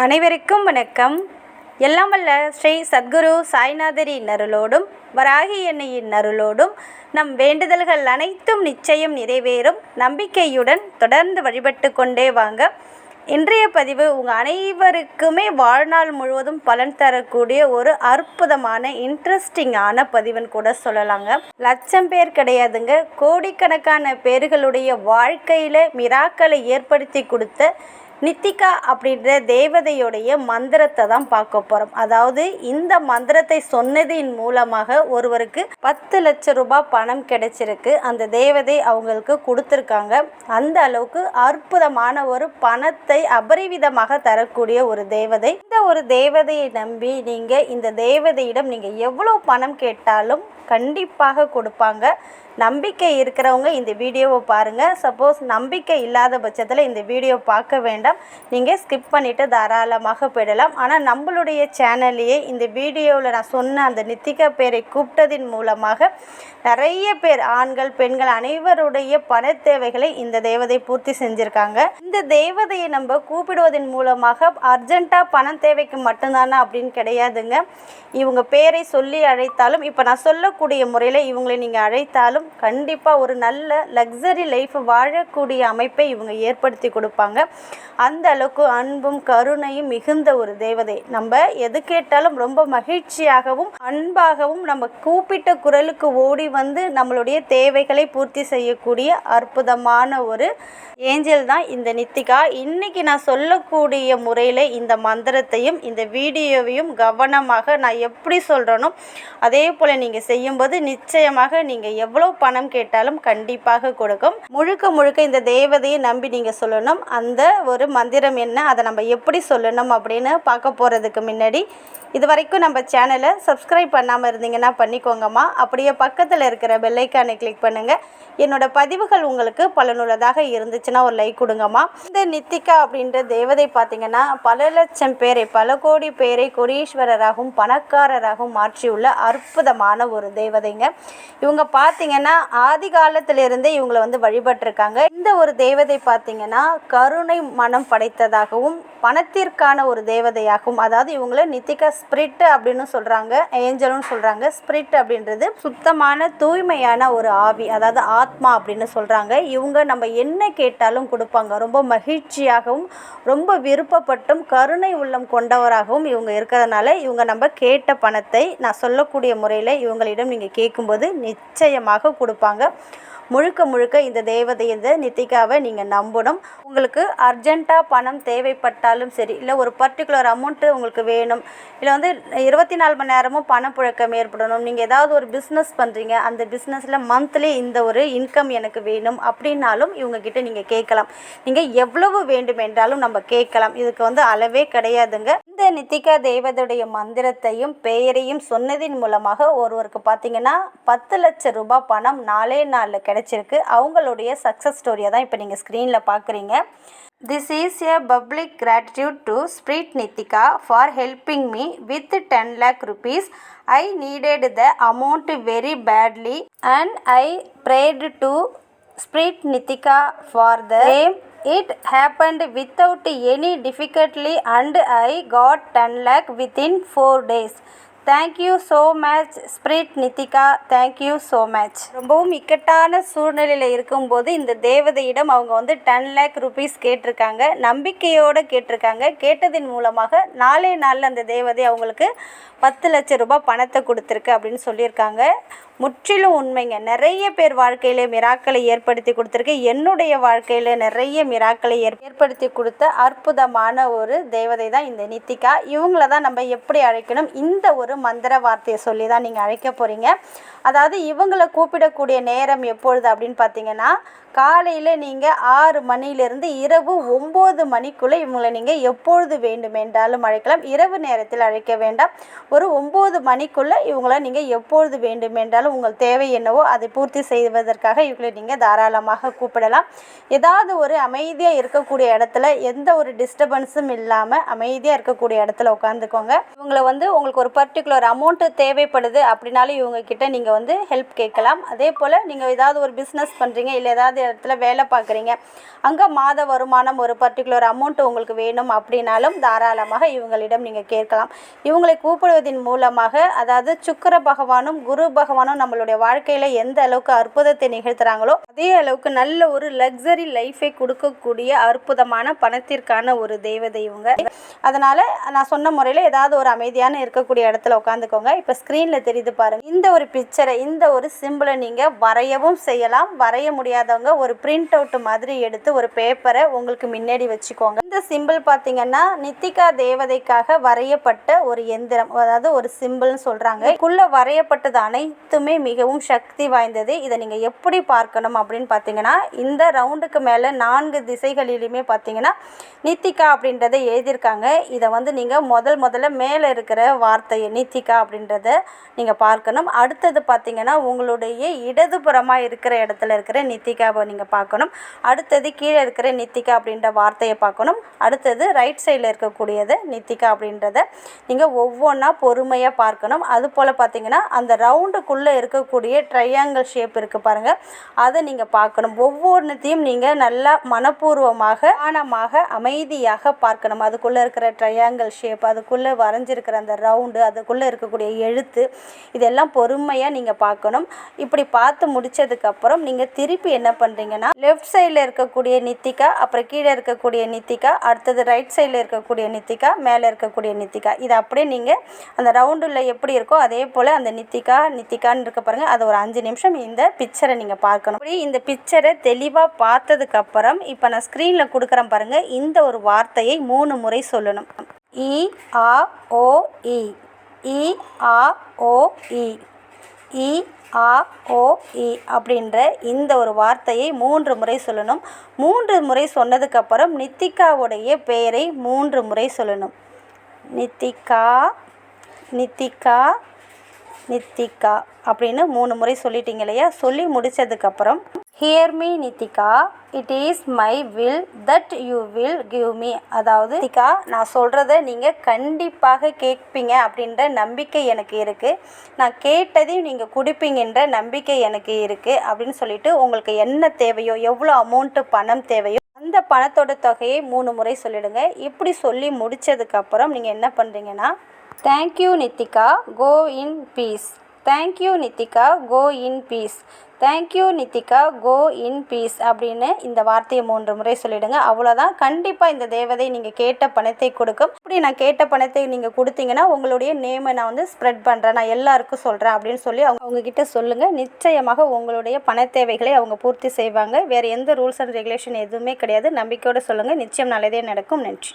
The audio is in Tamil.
அனைவருக்கும் வணக்கம். எல்லாம் வல்ல ஸ்ரீ சத்குரு சாய்நாதரின் அருளோடும் வராகி எண்ணெயின் அருளோடும் நம் வேண்டுதல்கள் அனைத்தும் நிச்சயம் நிறைவேறும். நம்பிக்கையுடன் தொடர்ந்து வழிபட்டு கொண்டே வாங்க. இன்றைய பதிவு உங்கள் அனைவருக்குமே வாழ்நாள் முழுவதும் பலன் தரக்கூடிய ஒரு அற்புதமான இன்ட்ரெஸ்டிங்கான பதிவுன்னு கூட சொல்லலாங்க. லட்சம் பேர் கிடையாதுங்க. கோடிக்கணக்கான பேர்களுடைய வாழ்க்கையில் மிராக்களை ஏற்படுத்தி கொடுத்த நித்திகா அப்படின்ற தேவதையுடைய மந்திரத்தை தான் பார்க்க போகிறோம் அதாவது இந்த மந்திரத்தை சொன்னதின் மூலமாக ஒருவருக்கு பத்து லட்ச ரூபாய் பணம் கிடைச்சிருக்கு. அந்த தேவதை அவங்களுக்கு கொடுத்துருக்காங்க. அந்த அளவுக்கு அற்புதமான ஒரு பணத்தை அபரிவிதமாக தரக்கூடிய ஒரு தேவதை. இந்த ஒரு தேவதையை நம்பி நீங்கள் இந்த தேவதையிடம் நீங்கள் எவ்வளோ பணம் கேட்டாலும் கண்டிப்பாக கொடுப்பாங்க. நம்பிக்கை இருக்கிறவங்க இந்த வீடியோவை பாருங்கள் சப்போஸ் நம்பிக்கை இல்லாத பட்சத்தில் இந்த வீடியோ பார்க்க வேண்டாம். நீங்கள் ஸ்கிப் பண்ணிவிட்டு தாராளமாக போயிடலாம். ஆனால் நம்மளுடைய சேனல்லையே இந்த வீடியோவில் நான் சொன்ன அந்த நித்திகா பேரை கூப்பிட்டதின் மூலமாக நிறைய பேர் ஆண்கள் பெண்கள் அனைவருடைய பண தேவைகளை இந்த தேவதை பூர்த்தி செஞ்சுருக்காங்க. இந்த தேவதையை நம்ம கூப்பிடுவதன் மூலமாக அர்ஜென்ட்டாக பணம் தேவைக்கு மட்டும்தானா அப்படின்னு கிடையாதுங்க. இவங்க பேரை சொல்லி அழைத்தாலும் இப்போ நான் சொல்லக்கூடிய முறையில் இவங்களை நீங்கள் அழைத்தாலும் கண்டிப்பாக ஒரு நல்ல லக்ஸரி லைஃப் வாழக்கூடிய அமைப்பை இவங்க ஏற்படுத்தி கொடுப்பாங்க. அந்த அளவுக்கு அன்பும் கருணையும் மிகுந்த ஒரு தேவதை. நம்ம எது கேட்டாலும் ரொம்ப மகிழ்ச்சியாகவும் அன்பாகவும் நம்ம கூப்பிட்ட குரலுக்கு ஓடி வந்து நம்மளுடைய தேவைகளை பூர்த்தி செய்யக்கூடிய அற்புதமான ஒரு ஏஞ்சல் தான் இந்த நித்திகா. இன்னைக்கு நான் சொல்லக்கூடிய முறையில் இந்த மந்திரத்தையும் இந்த வீடியோவையும் கவனமாக நான் எப்படி சொல்கிறேனோ அதே போல் நீங்கள் செய்யும்போது நிச்சயமாக நீங்கள் எவ்வளோ பணம் கேட்டாலும் கண்டிப்பாக கொடுக்கும். முழுக்க முழுக்க இந்த தேவதையை நம்பி நீங்கள் சொல்லணும். அந்த ஒரு மந்திரம் என்ன அதை நம்ம எப்படி சொல்லணும் அப்படின்னு பார்க்க போகிறதுக்கு முன்னாடி இது வரைக்கும் நம்ம சேனலை சப்ஸ்கிரைப் பண்ணாமல் இருந்தீங்கன்னா பண்ணிக்கோங்கம்மா. அப்படியே பக்கத்தில் இருக்கிற பெல்லைக்கானை கிளிக் பண்ணுங்கள் என்னோடய பதிவுகள் உங்களுக்கு பலனுள்ளதாக இருந்துச்சுன்னா ஒரு லைக் கொடுங்கம்மா. இந்த நித்திகா அப்படின்ற தேவதை பார்த்தீங்கன்னா பல லட்சம் பேரை பல கோடி பேரை கொடீஸ்வரராகவும் பணக்காரராகவும் மாற்றியுள்ள அற்புதமான ஒரு தேவதைங்க. இவங்க பார்த்தீங்கன்னா ஆதி காலத்திலிருந்தே இவங்களை வந்து வழிபட்டிருக்காங்க. இந்த ஒரு தேவதை பார்த்தீங்கன்னா கருணை மனம் படைத்ததாகவும் பணத்திற்கான ஒரு தேவதையாகவும் அதாவது இவங்கள நித்திகா ஸ்பிரிட் அப்படின்னு சொல்கிறாங்க ஏஞ்சலும் சொல்கிறாங்க ஸ்பிரிட் அப்படின்றது சுத்தமான தூய்மையான ஒரு ஆவி அதாவது ஆத்மா அப்படின்னு சொல்கிறாங்க இவங்க நம்ம என்ன கேட்டாலும் கொடுப்பாங்க. ரொம்ப மகிழ்ச்சியாகவும் ரொம்ப விருப்பப்பட்டும் கருணை உள்ளம் கொண்டவராகவும் இவங்க இருக்கிறதுனால இவங்க நம்ம கேட்ட பணத்தை நான் சொல்லக்கூடிய முறையில் இவங்களிடம் நீங்கள் கேட்கும்போது நிச்சயமாக கொடுப்பாங்க. முழுக்க முழுக்க இந்த தேவதை இந்த நித்திகாவை நீங்கள் நம்பணும். உங்களுக்கு அர்ஜெண்ட்டாக பணம் தேவைப்பட்டாலும் சரி இல்லை ஒரு பர்டிகுலர் அமௌண்ட்டு உங்களுக்கு வேணும் இல்லை வந்து இருபத்தி நாலு மணி நேரமும் பணப்புழக்கம் ஏற்படணும் நீங்கள் ஏதாவது ஒரு பிஸ்னஸ் பண்ணுறீங்க அந்த பிஸ்னஸில் மந்த்லி இந்த ஒரு இன்கம் எனக்கு வேணும் அப்படின்னாலும் இவங்கக்கிட்ட நீங்கள் கேட்கலாம். நீங்கள் எவ்வளவு வேண்டும் என்றாலும் நம்ம கேட்கலாம். இதுக்கு வந்து அளவே கிடையாதுங்க. இந்த நித்திகா தேவதையுடைய மந்திரத்தையும் பெயரையும் சொன்னதின் மூலமாக ஒருவருக்கு பார்த்தீங்கன்னா பத்து லட்சம் ரூபாய் பணம் நாலே நாளில் கிடச்சிருக்கு. அவங்களுடைய சக்ஸஸ் ஸ்டோரியை தான் இப்போ நீங்கள் ஸ்க்ரீனில் பார்க்குறீங்க this is a public gratitude to spirit Nithika for helping me with ten lakh rupees I needed the amount very badly and I prayed to spirit Nithika for the same it happened without any difficultly and I got ten lakh within four days thank you so much spirit Nithika thank you so much ரொம்பவும் இக்கட்டான சூழ்நிலையில் இருக்கும்போது இந்த தேவதையிடம் அவங்க வந்து டென் லேக் ருபீஸ் கேட்டிருக்காங்க. நம்பிக்கையோடு கேட்டிருக்காங்க. கேட்டதின் மூலமாக நாளே நாளில் அந்த தேவதை அவங்களுக்கு பத்து லட்சம் ரூபாய் பணத்தை கொடுத்துருக்கு அப்படின்னு சொல்லியிருக்காங்க. முற்றிலும் உண்மைங்க. நிறைய பேர் வாழ்க்கையில மிராக்களை ஏற்படுத்தி கொடுத்துருக்கு. என்னுடைய வாழ்க்கையில் நிறைய மிராக்களை ஏற் ஏற்படுத்தி கொடுத்த அற்புதமான ஒரு தேவதை தான் இந்த நித்திகா. இவங்கள தான் நம்ம எப்படி அழைக்கணும்? இந்த ஒரு மந்திர வார்த்தையை சொல்லி தான் நீங்கள் அழைக்க போகிறீங்க அதாவது இவங்களை கூப்பிடக்கூடிய நேரம் எப்பொழுது அப்படின்னு பார்த்தீங்கன்னா காலையில் நீங்கள் ஆறு மணிலேருந்து இரவு ஒம்பது மணிக்குள்ளே இவங்களை நீங்கள் எப்பொழுது வேண்டுமென்றாலும் அழைக்கலாம். இரவு நேரத்தில் அழைக்க வேண்டாம். ஒரு ஒம்பது மணிக்குள்ளே இவங்களை நீங்கள் எப்பொழுது வேண்டுமென்றாலும் உங்கள் தேவை என்னவோ அதை பூர்த்தி செய்வதற்காக இவங்களை நீங்கள் தாராளமாக கூப்பிடலாம். ஏதாவது ஒரு அமைதியாக இருக்கக்கூடிய இடத்துல எந்த ஒரு டிஸ்டர்பன்ஸும் இல்லாமல் அமைதியாக இருக்கக்கூடிய இடத்துல உட்காந்துக்கோங்க இவங்களை வந்து உங்களுக்கு ஒரு பர்டிகுலர் பர்டிகுலர் அமௌண்ட்டு தேவைப்படுது அப்படின்னாலும் இவங்க கிட்ட நீங்கள் வந்து ஹெல்ப் கேட்கலாம். அதே போல் நீங்கள் ஏதாவது ஒரு பிஸ்னஸ் பண்ணுறீங்க இல்லை ஏதாவது இடத்துல வேலை பார்க்குறீங்க. அங்கே மாத வருமானம் ஒரு பர்டிகுலர் அமௌண்ட் உங்களுக்கு வேணும் அப்படின்னாலும் தாராளமாக இவங்களிடம் நீங்கள் கேட்கலாம். இவங்களை கூப்பிடுவதன் மூலமாக அதாவது சுக்கிர பகவானும் குரு பகவானும் நம்மளுடைய வாழ்க்கையில் எந்த அளவுக்கு அற்புதத்தை நிகழ்த்துறாங்களோ அதே அளவுக்கு நல்ல ஒரு லக்ஸரி லைஃபை கொடுக்கக்கூடிய அற்புதமான பணத்திற்கான ஒரு தெய்வதை இவங்க. அதனால் நான் சொன்ன முறையில் ஏதாவது ஒரு அமைதியான இருக்கக்கூடிய இடத்துல உட்காந்துக்கோங்க. இப்போ ஸ்க்ரீனில் தெரியுது பாருங்கள் இந்த ஒரு பிக்சரை இந்த ஒரு சிம்பிளை நீங்கள் வரையவும் செய்யலாம். வரைய முடியாதவங்க ஒரு பிரிண்ட் அவுட் மாதிரி எடுத்து ஒரு பேப்பரை உங்களுக்கு முன்னாடி வச்சுக்கோங்க. இந்த சிம்பிள் பார்த்தீங்கன்னா நித்திகா தேவதைக்காக வரையப்பட்ட ஒரு எந்திரம். அதாவது ஒரு சிம்பிள்னு சொல்கிறாங்க இதுக்குள்ளே வரையப்பட்டது அனைத்துமே மிகவும் சக்தி வாய்ந்தது. இதை நீங்கள் எப்படி பார்க்கணும் அப்படின்னு பார்த்தீங்கன்னா இந்த ரவுண்டுக்கு மேலே நான்கு திசைகளிலுமே பார்த்தீங்கன்னா நித்திகா அப்படின்றத எழுதியிருக்காங்க. இதை வந்து நீங்கள் முதல் முதல்ல மேலே இருக்கிற வார்த்தையை நித்திகா அப்படின்றத நீங்கள் பார்க்கணும். அடுத்தது பார்த்தீங்கன்னா உங்களுடைய இடதுபுறமாக இருக்கிற இடத்துல இருக்கிற ஞாபகம் நீங்கள் பார்க்கணும். அடுத்தது கீழே இருக்கிற நித்திகா அப்படின்ற வார்த்தையை பார்க்கணும். அடுத்தது ரைட் சைடில் இருக்கக்கூடியது நித்திகா அப்படின்றத நீங்கள் ஒவ்வொன்றா பொறுமையாக பார்க்கணும். அது போல் பார்த்தீங்கன்னா அந்த ரவுண்டுக்குள்ளே இருக்கக்கூடிய ட்ரையாங்கிள் ஷேப் இருக்குது பாருங்கள் அதை நீங்கள் பார்க்கணும். ஒவ்வொன்றுத்தையும் நீங்கள் நல்லா மனப்பூர்வமாக ஆனமாக அமைதியாக பார்க்கணும். அதுக்குள்ளே இருக்கிற ட்ரையாங்கிள் ஷேப் அதுக்குள்ளே வரைஞ்சிருக்கிற அந்த ரவுண்டு அதுக்குள்ளே இருக்கக்கூடிய எழுத்து இதெல்லாம் பொறுமையாக நீங்கள் பார்க்கணும். இப்படி பார்த்து முடித்ததுக்கப்புறம் நீங்கள் திருப்பி என்ன பண்ணுறீங்கன்னா லெஃப்ட் சைடில் இருக்கக்கூடிய நித்திகா அப்புறம் கீழே இருக்கக்கூடிய நித்திகா அடுத்தது ரைட் சைடில் இருக்கக்கூடிய நித்திகா மேலே இருக்கக்கூடிய நித்திகா. இது அப்படியே நீங்கள் அந்த ரவுண்டில் எப்படி இருக்கோ அதே போல் அந்த நித்திகா நித்திகான்னு இருக்க பாருங்கள் அது ஒரு அஞ்சு நிமிஷம் இந்த பிக்சரை நீங்கள் பார்க்கணும். அப்படி இந்த பிக்சரை தெளிவாக பார்த்ததுக்கப்புறம் இப்போ நான் ஸ்க்ரீனில் கொடுக்குறேன் பாருங்கள் இந்த ஒரு வார்த்தையை மூணு முறை சொல்லணும். இ ஆ ஓ இ. இ ஆ ஓ இ. இ ஆ ஓ இ அப்படின்ற இந்த ஒரு வார்த்தையை மூன்று முறை சொல்லணும். மூன்று முறை சொன்னதுக்கப்புறம் நித்திகாவுடைய பெயரை மூன்று முறை சொல்லணும். நித்திகா நித்திகா நித்திகா அப்படின்னு மூணு முறை சொல்லிட்டீங்க இல்லையா? சொல்லி முடித்ததுக்கப்புறம் hear me Nithika. It is my will that you will give me அதாவது திகா நான் சொல்கிறத நீங்கள் கண்டிப்பாக கேட்பீங்க அப்படின்ற நம்பிக்கை எனக்கு இருக்குது நான் கேட்டதையும் நீங்கள் கொடுப்பீங்கன்ற நம்பிக்கை எனக்கு இருக்குது அப்படின்னு சொல்லிட்டு உங்களுக்கு என்ன தேவையோ எவ்வளோ அமௌண்ட்டு பணம் தேவையோ அந்த பணத்தோட தொகையை மூணு முறை சொல்லிடுங்க. இப்படி சொல்லி முடித்ததுக்கப்புறம் நீங்கள் என்ன பண்ணுறீங்கன்னா thank you Nithika go in peace thank you Nithika go in peace thank you Nithika go in peace அப்படின்னு இந்த வார்த்தையை மூன்று முறை சொல்லிடுங்க. அவ்வளோதான் கண்டிப்பாக இந்த தேவதை நீங்கள் கேட்ட பணத்தை கொடுக்கும். இப்படி நான் கேட்ட பணத்தை நீங்கள் கொடுத்தீங்கன்னா உங்களுடைய நேமை நான் வந்து ஸ்ப்ரெட் பண்ணுறேன் நான் எல்லாருக்கும் சொல்கிறேன் அப்படின்னு சொல்லி அவங்க அவங்கக்கிட்ட சொல்லுங்கள் நிச்சயமாக உங்களுடைய பண தேவைகளை அவங்க பூர்த்தி செய்வாங்க. வேறு எந்த ரூல்ஸ் அண்ட் ரெகுலேஷன் எதுவுமே கிடையாது. நம்பிக்கையோடு சொல்லுங்கள் நிச்சயம் நல்லதே நடக்கும். நன்றி.